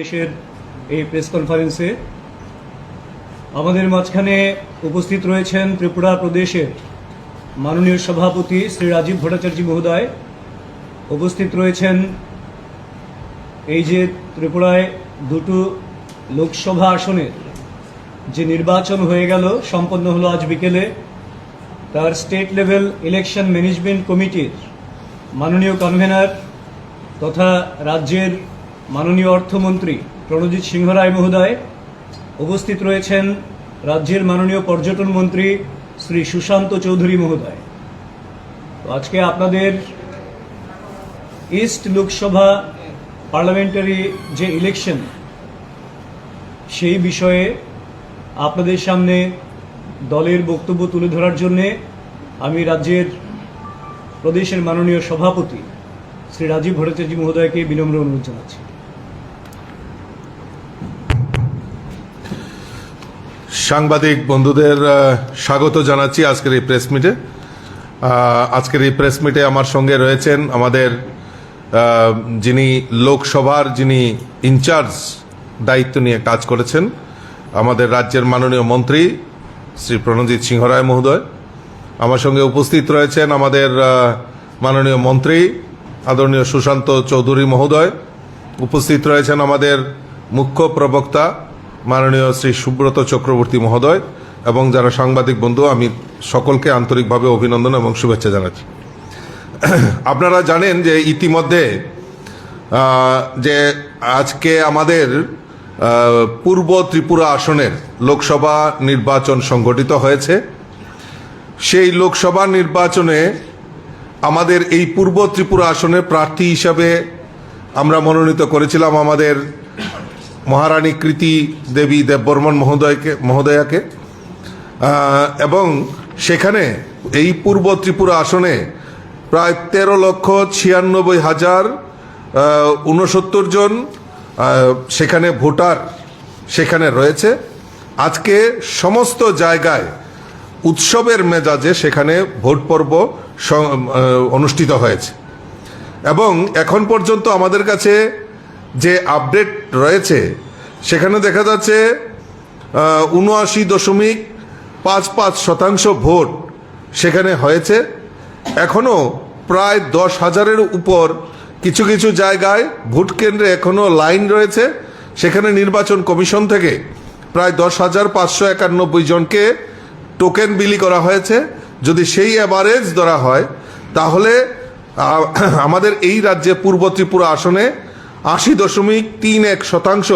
দেশের এই প্রেস কনফারেন্সে আমাদের মাঝখানে উপস্থিত রয়েছেন ত্রিপুরা প্রদেশের মাননীয় সভাপতি শ্রী রাজীব ভট্টাচার্য মহোদয়। উপস্থিত রয়েছেন এই যে ত্রিপুরায় দুটো লোকসভা আসনের যে নির্বাচন হয়ে গেল, সম্পন্ন হলো আজ বিকেলে, তার স্টেট লেভেল ইলেকশন ম্যানেজমেন্ট কমিটির মাননীয় কনভেনার তথা রাজ্যের মাননীয় অর্থমন্ত্রী প্রণজিৎ সিংহ রায় মহোদয়, উপস্থিত রয়েছেন রাজ্যের মাননীয় পর্যটন মন্ত্রী শ্রী সুশান্ত চৌধুরী মহোদয়। তো আজকে আপনাদের ইস্ট লোকসভা পার্লামেন্টারি যে ইলেকশন, সেই বিষয়ে আপনাদের সামনে দলের বক্তব্য তুলে ধরার জন্যে আমি রাজ্যের প্রদেশের মাননীয় সভাপতি শ্রী রাজীব ভট্টাচার্য মহোদয়কে বিনম্র অনুরোধ জানাচ্ছি। সাংবাদিক বন্ধুদের স্বাগত জানাচ্ছি আজকের এই প্রেস মিটে। আজকের এই প্রেস মিটে আমার সঙ্গে রয়েছেন আমাদের যিনি লোকসভার, যিনি ইনচার্জ দায়িত্ব নিয়ে কাজ করেছেন, আমাদের রাজ্যের মাননীয় মন্ত্রী শ্রী প্রণজিৎ সিংহ রায় মহোদয়। আমার সঙ্গে উপস্থিত রয়েছেন আমাদের মাননীয় মন্ত্রী আদরণীয় সুশান্ত চৌধুরী মহোদয়। উপস্থিত রয়েছেন আমাদের মুখ্য প্রবক্তা মাননীয় শ্রী সুব্রত চক্রবর্তী মহোদয় এবং যারা সাংবাদিক বন্ধু, আমি সকলকে আন্তরিকভাবে অভিনন্দন এবং শুভেচ্ছা জানাচ্ছি। আপনারা জানেন যে ইতিমধ্যে যে আজকে আমাদের পূর্ব ত্রিপুরা আসনের লোকসভা নির্বাচন সংগঠিত হয়েছে। সেই লোকসভা নির্বাচনে আমাদের এই পূর্ব ত্রিপুরা আসনের প্রার্থী হিসাবে আমরা মনোনীত করেছিলাম আমাদের মহারানী কৃতি দেবী দেববর্মন মহোদয়কে, মহোদয়াকে। এবং সেখানে এই পূর্ব ত্রিপুরা আসনে প্রায় তেরো লক্ষ ছিয়ানব্বই হাজার উনসত্তর জন সেখানে ভোটার সেখানে রয়েছে। আজকে সমস্ত জায়গায় উৎসবের মেজাজে সেখানে ভোট পর্ব অনুষ্ঠিত হয়েছে। এবং এখন পর্যন্ত আমাদের কাছে যে আপডেট রয়েছে, সেখানে দেখা যাচ্ছে উনআশি দশমিক পাঁচ পাঁচ শতাংশ ভোট সেখানে হয়েছে। এখনও প্রায় দশ হাজারের উপর কিছু কিছু জায়গায় ভোট কেন্দ্রে এখনও লাইন রয়েছে। সেখানে নির্বাচন কমিশন থেকে প্রায় দশ হাজার পাঁচশো একানব্বই জনকে টোকেন বিলি করা হয়েছে। যদি সেই অ্যাভারেজ ধরা হয়, তাহলে আমাদের এই রাজ্যে পূর্ব ত্রিপুরা আসনে আশি দশমিক তিন এক শতাংশ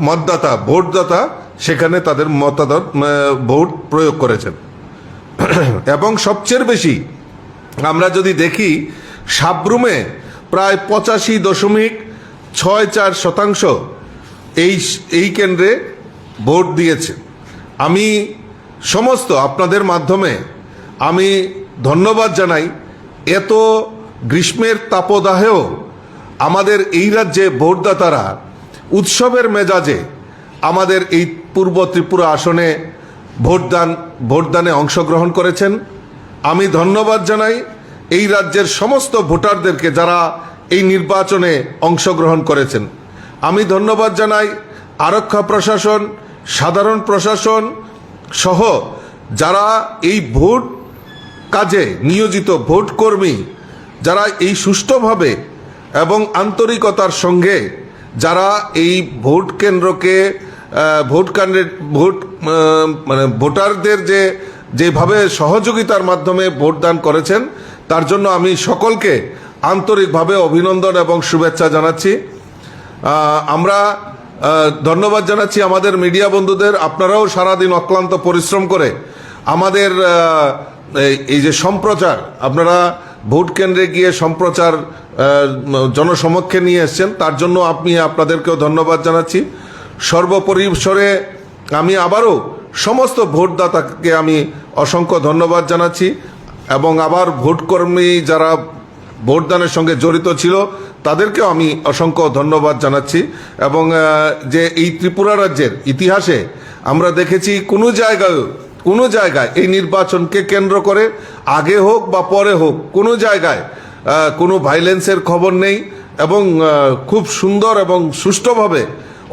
মতদাতা, ভোটদাতা সেখানে তাদের মতাদত ভোট প্রয়োগ করেছেন। এবং সবচেয়ে বেশি আমরা যদি দেখি, সাবরুমে প্রায় পঁচাশি দশমিক ছয় চার শতাংশ এই এই কেন্দ্রে ভোট দিয়েছে। আমি সমস্ত আপনাদের মাধ্যমে আমি ধন্যবাদ জানাই। এত গ্রীষ্মের তাপদাহেও আমাদের এই রাজ্যে ভোটদাতারা উৎসবের মেজাজে আমাদের এই পূর্ব ত্রিপুরা আসনে ভোটদান, ভোটদানে অংশগ্রহণ করেছেন। আমি ধন্যবাদ জানাই এই রাজ্যের সমস্ত ভোটারদেরকে যারা এই নির্বাচনে অংশগ্রহণ করেছেন। আমি ধন্যবাদ জানাই আরক্ষা প্রশাসন, সাধারণ প্রশাসন সহ যারা এই ভোট কাজে নিয়োজিত ভোট কর্মী যারা এই সুষ্ঠুভাবে এবং আন্তরিকতার সঙ্গে যারা এই ভোট কেন্দ্রকে ভোট কেন্দ্রের, ভোট মানে ভোটারদের যে, যেভাবে সহযোগিতার মাধ্যমে ভোটদান করেছেন, তার জন্য আমি সকলকে আন্তরিকভাবে অভিনন্দন এবং শুভেচ্ছা জানাচ্ছি। আমরা ধন্যবাদ জানাচ্ছি আমাদের মিডিয়া বন্ধুদের। আপনারাও সারাদিন অক্লান্ত পরিশ্রম করে আমাদের এই- যে সম্প্রচার, আপনারা ভোট কেন্দ্রে গিয়ে সম্প্রচার জনসমক্ষে নিয়ে এসছেন। তার জন্য আমি আপনাদেরকেও ধন্যবাদ জানাচ্ছি। সর্বপরিসরে আমি আবারও সমস্ত ভোটদাতাকে আমি অসংখ্য ধন্যবাদ জানাচ্ছি এবং আবার ভোটকর্মী যারা ভোটদানের সঙ্গে জড়িত ছিল, তাদেরকেও আমি অসংখ্য ধন্যবাদ জানাচ্ছি। এবং যে এই ত্রিপুরা রাজ্যের ইতিহাসে আমরা দেখেছি কোনো জায়গায় কোনো জায়গায় এই নির্বাচনকে কেন্দ্র করে আগে হোক বা পরে হোক কোনো জায়গায় কোনো ভাইলেন্সের খবর নেই এবং খুব সুন্দর এবং সুষ্ঠুভাবে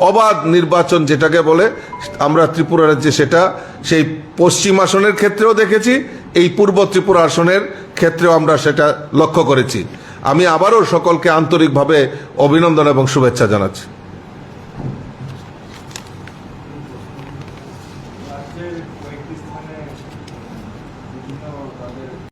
অবাধ নির্বাচন যেটাকে বলে, আমরা ত্রিপুরা রাজ্যে সেটা, সেই পশ্চিম আসনের ক্ষেত্রেও দেখেছি, এই পূর্ব ত্রিপুরা আসনের ক্ষেত্রেও আমরা সেটা লক্ষ্য করেছি। আমি আবারও সকলকে আন্তরিকভাবে অভিনন্দন এবং শুভেচ্ছা জানাচ্ছি।